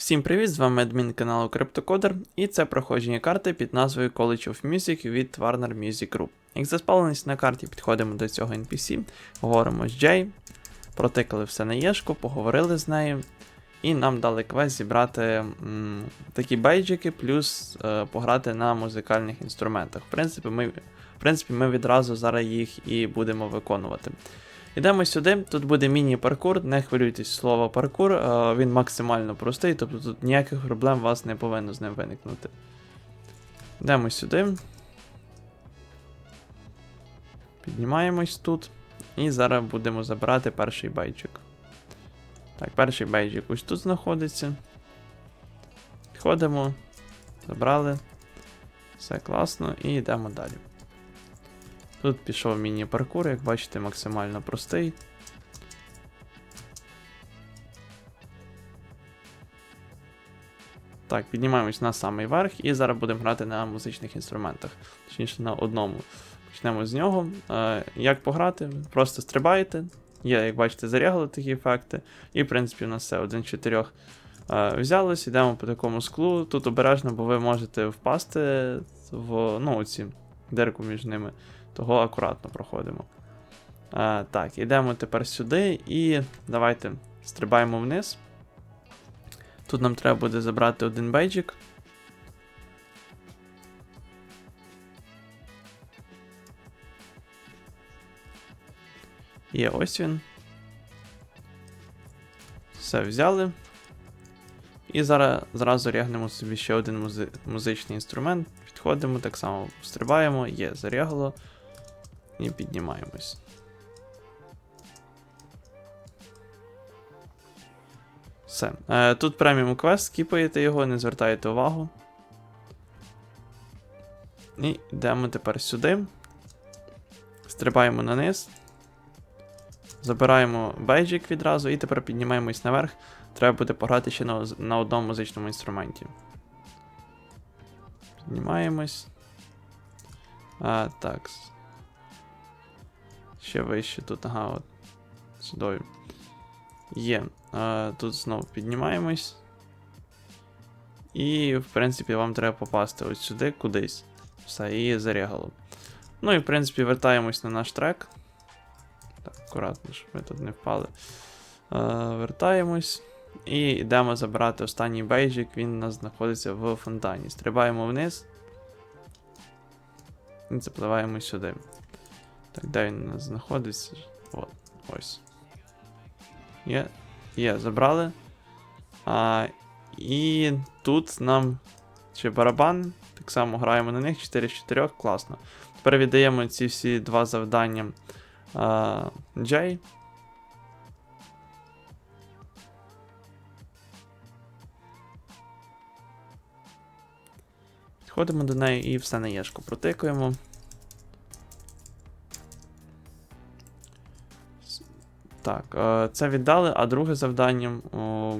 Всім привіт! З вами адмін каналу CryptoCoder і це проходження карти під назвою College of Music від Warner Music Group. Як заспавленість на карті, підходимо до цього NPC, говоримо з Джей, протикали все на Єшку, поговорили з нею, і нам дали квест зібрати м, такі бейджики, плюс е, пограти на музикальних інструментах. В принципі, ми, в принципі, ми відразу зараз їх і будемо виконувати. Йдемо сюди, тут буде міні-паркур, не хвилюйтесь слово паркур, він максимально простий, тобто тут ніяких проблем у вас не повинно з ним виникнути. Йдемо сюди. Піднімаємось тут. І зараз будемо забирати перший бейджик. Так, перший бейджик ось тут знаходиться. Підходимо, забрали. Все класно, і йдемо далі. Тут пішов міні-паркур, як бачите, максимально простий. Так, піднімаємось на самий верх і зараз будемо грати на музичних інструментах. Точніше, на одному. Почнемо з нього. Е, як пограти? Просто стрибаєте. Є, як бачите, зарягали такі ефекти. І, в принципі, у нас все один з чотирьох е, взялось, йдемо по такому склу. Тут обережно, бо ви можете впасти в ну, оці дирку між ними того акуратно проходимо. А, Так, йдемо тепер сюди і давайте стрибаємо вниз. Тут нам треба буде забрати один бейджик. Є ось він. Все взяли. І зараз зразу рягнемо собі ще один музи музичний інструмент. Підходимо, так само стрибаємо, є, зарягло. І піднімаємось. Все. Е, Тут преміум квест, скіпаєте його, не звертаєте увагу. І йдемо тепер сюди. Стрибаємо на низ. Забираємо бейджик відразу і тепер піднімаємось наверх. Треба буде пограти ще на, на одному музичному інструменті. Піднімаємось. А, так. Ще вище тут, ага, от. Сюдою. Є. А, Тут знову піднімаємось. І, в принципі, вам треба попасти ось сюди кудись. Все, і зарягало. Ну і, в принципі, вертаємось на наш трек. Так, акуратно, щоб ми тут не впали. А, вертаємось. І йдемо забирати останній бейджик, він у нас знаходиться в фонтані. Стрибаємо вниз. І запливаємо сюди. Так, де він знаходиться? От, ось. Є, є, забрали. А, І тут нам ще барабан. Так само граємо на них 4 з 4, класно. Тепер віддаємо ці всі два завдання а, Джей. Підходимо до неї і все на єшку протикуємо. Так, е, це віддали, а друге завдання. О,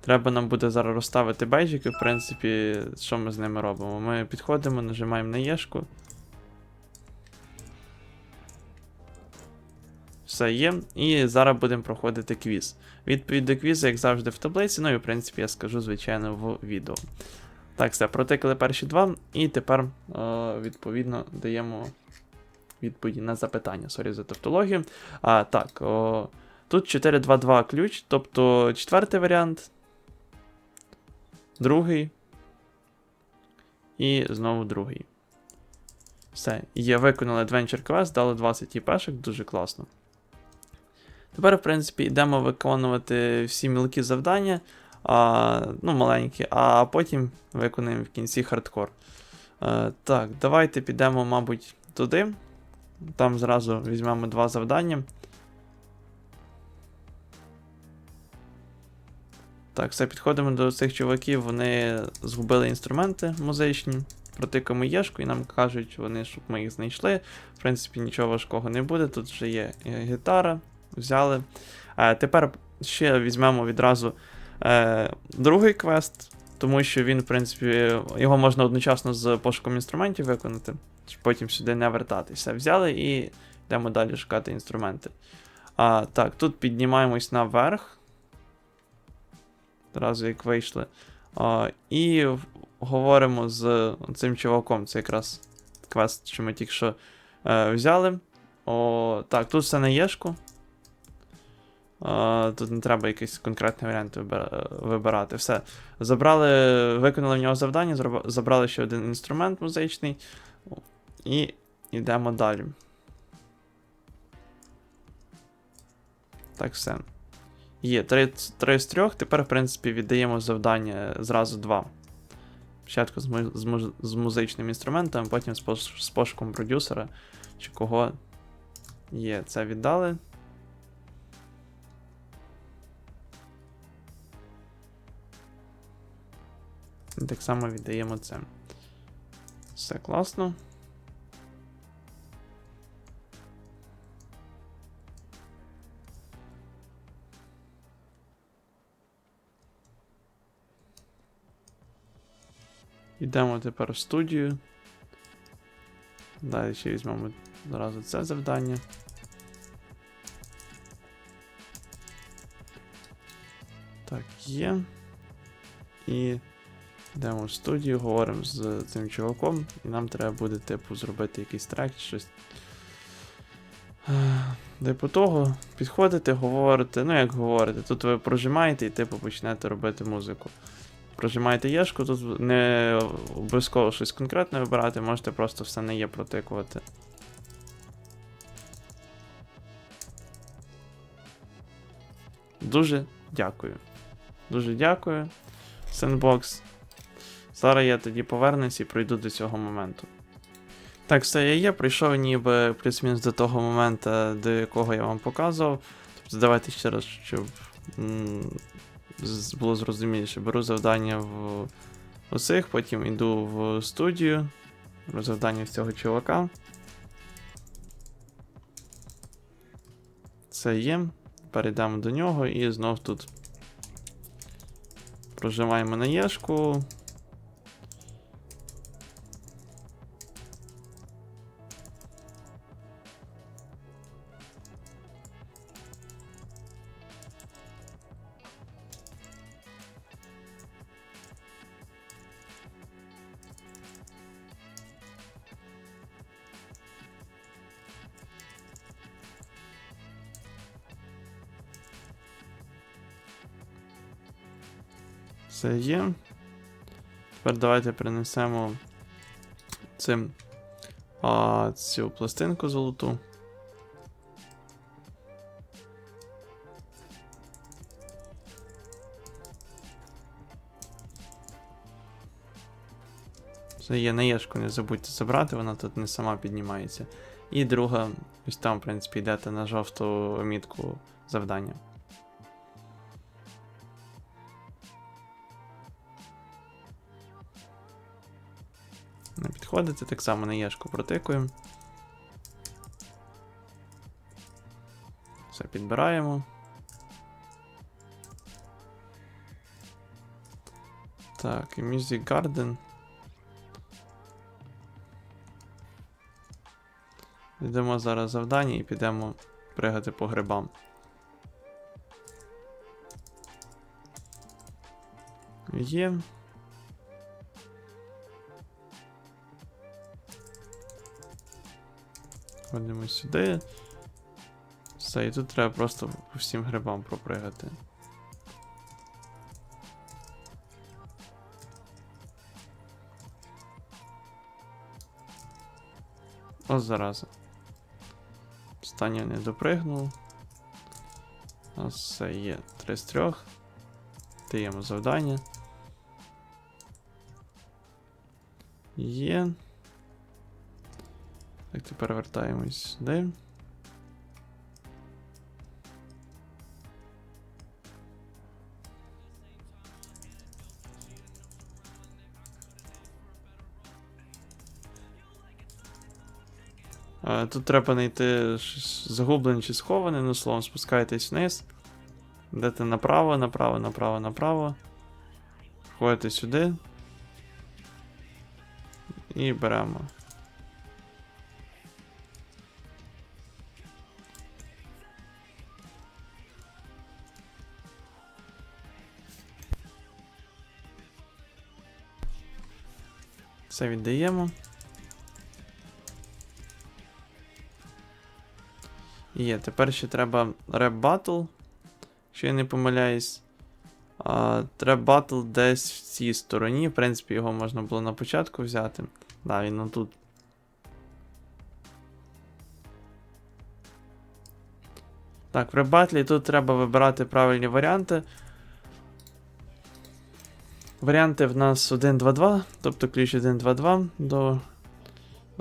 треба нам буде зараз розставити бейджики, в принципі, що ми з ними робимо? Ми підходимо, нажимаємо на єшку. Все є. І зараз будемо проходити квіз. Відповідь до квізу, як завжди, в таблиці, ну і в принципі я скажу, звичайно, в відео. Так, все, протикали перші два, і тепер, е, відповідно, даємо відповіді на запитання. Сорі за тавтологію. А, Так, о, тут 4-2-2 ключ, тобто четвертий варіант, другий. І знову другий. Все, є, виконали Adventure Quest, дали 20 іпешок, дуже класно. Тепер, в принципі, йдемо виконувати всі мілкі завдання, а, ну, маленькі, а потім виконаємо в кінці хардкор. А, так, давайте підемо, мабуть, туди. Там зразу візьмемо два завдання. Так, все, підходимо до цих чуваків, вони згубили інструменти музичні, протикаємо єшку і нам кажуть, вони, щоб ми їх знайшли. В принципі, нічого важкого не буде. Тут вже є гітара, взяли. Е, тепер ще візьмемо відразу е, другий квест, тому що він, в принципі, його можна одночасно з пошуком інструментів виконати потім сюди не вертатися. Взяли і йдемо далі шукати інструменти. А, Так, тут піднімаємось наверх. Одразу як вийшли. А, і говоримо з цим чуваком. Це якраз квест, що ми тільки що е, взяли. О, так, тут все на єшку. А, тут не треба якийсь конкретний варіант вибирати. Все. Забрали, виконали в нього завдання, забрали ще один інструмент музичний. І йдемо далі. Так, все. Є три, три з трьох. Тепер, в принципі, віддаємо завдання зразу два. Спочатку з, з, з музичним інструментом, потім з, з пошуком продюсера чи кого є. Це віддали. І так само віддаємо це. Все класно. Йдемо тепер в студію. Далі ще візьмемо одразу це завдання. Так, є. І йдемо в студію, говоримо з цим чуваком, і нам треба буде, типу, зробити якийсь трек, щось. Е, Типу того, підходите, говорите, ну як говорите, тут ви прожимаєте і типу почнете робити музику. Прожимаєте єшку, тут не обов'язково щось конкретне вибирати, можете просто все не є протикувати. Дуже дякую. Дуже дякую. Sandbox. Зараз я тоді повернусь і пройду до цього моменту. Так, все я є, прийшов ніби плюс-мінус до того моменту, до якого я вам показував. Тобто давайте ще раз, щоб було зрозуміліше. Беру завдання в усіх, потім йду в студію. Беру завдання з цього чувака. Це є. Перейдемо до нього і знов тут прожимаємо на єшку. Це є. Тепер давайте принесемо цим а, цю пластинку золоту. Це є на єшку, не забудьте забрати, вона тут не сама піднімається. І друга, ось там, в принципі, йдете на жовту мітку завдання. Не підходите, так само на єшку протикуємо. Все підбираємо. Так, і Music Garden. Йдемо зараз завдання і підемо пригати по грибам. Є. Ходимо сюди. Все, і тут треба просто по всім грибам пропригати. О, зараза. Останнє не допригнув. У все є 3 з 3. Даємо завдання. Є. Так, тепер вертаємось сюди. Тут треба знайти щось загублене чи сховане, ну словом, спускаєтесь вниз. Йдете направо, направо, направо, направо. Входите сюди. І беремо. Це віддаємо. Є, тепер ще треба реп батл. Якщо я не помиляюсь. А, Реп батл десь в цій стороні. В принципі, його можна було на початку взяти. Да, він тут. Так, в реп батлі тут треба вибирати правильні варіанти. Варіанти в нас 1-2-2, тобто ключ 1-2-2 до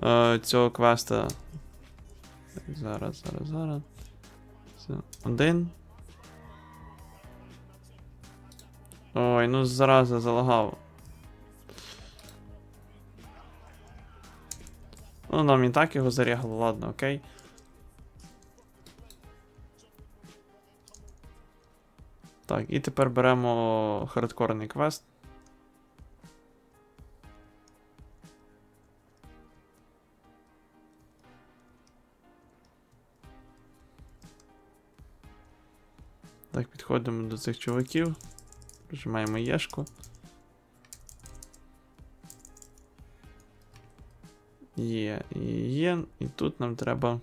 е, цього квеста. Зараз, зараз, зараз. Це один. Ой, ну зараза залагав. Ну, нам і так його зарягало, ладно, окей. Так, і тепер беремо хардкорний квест. Так, підходимо до цих чуваків. Прижимаємо Єшку. Є, є. І тут нам треба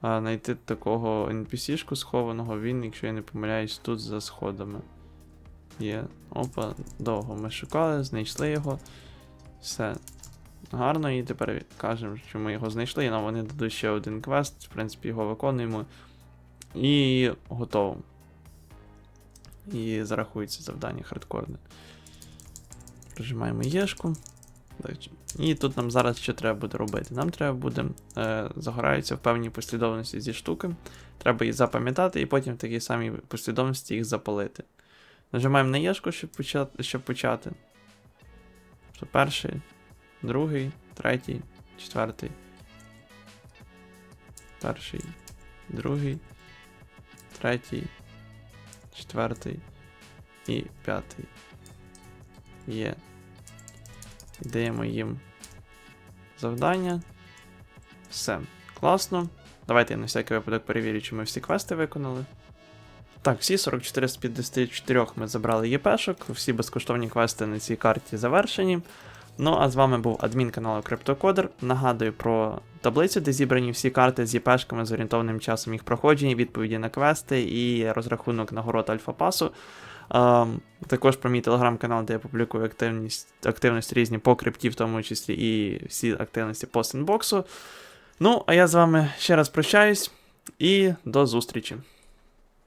а, знайти такого NPC-шку схованого. Він, якщо я не помиляюсь, тут за сходами. Є. Опа, довго ми шукали, знайшли його. Все. Гарно, і тепер кажемо, що ми його знайшли, і нам вони дадуть ще один квест. В принципі, його виконуємо. І готово. І зарахується завдання хардкорне. Прожимаємо Єшку. І тут нам зараз що треба буде робити? Нам треба буде е, загораються в певній послідовності зі штуки. Треба їх запам'ятати і потім в такій самій послідовності їх запалити. Нажимаємо на Єшку, щоб почати. Щоб почати. Що перший, другий, третій, четвертий. Перший, другий, третій, четвертий і п'ятий. Є. І Даємо їм завдання. Все. Класно. Давайте я на всякий випадок перевірю, чи ми всі квести виконали. Так, всі 44 з 54 ми забрали ЄПшок, всі безкоштовні квести на цій карті завершені. Ну, а з вами був адмін каналу CryptoCoder. Нагадую про таблицю, де зібрані всі карти з ЄПшками з орієнтовним часом їх проходження, відповіді на квести і розрахунок нагород Альфа-пасу. Ем, також про мій телеграм-канал, де я публікую активність, активності різні по крипті, в тому числі і всі активності по синбоксу. Ну, а я з вами ще раз прощаюсь і до зустрічі.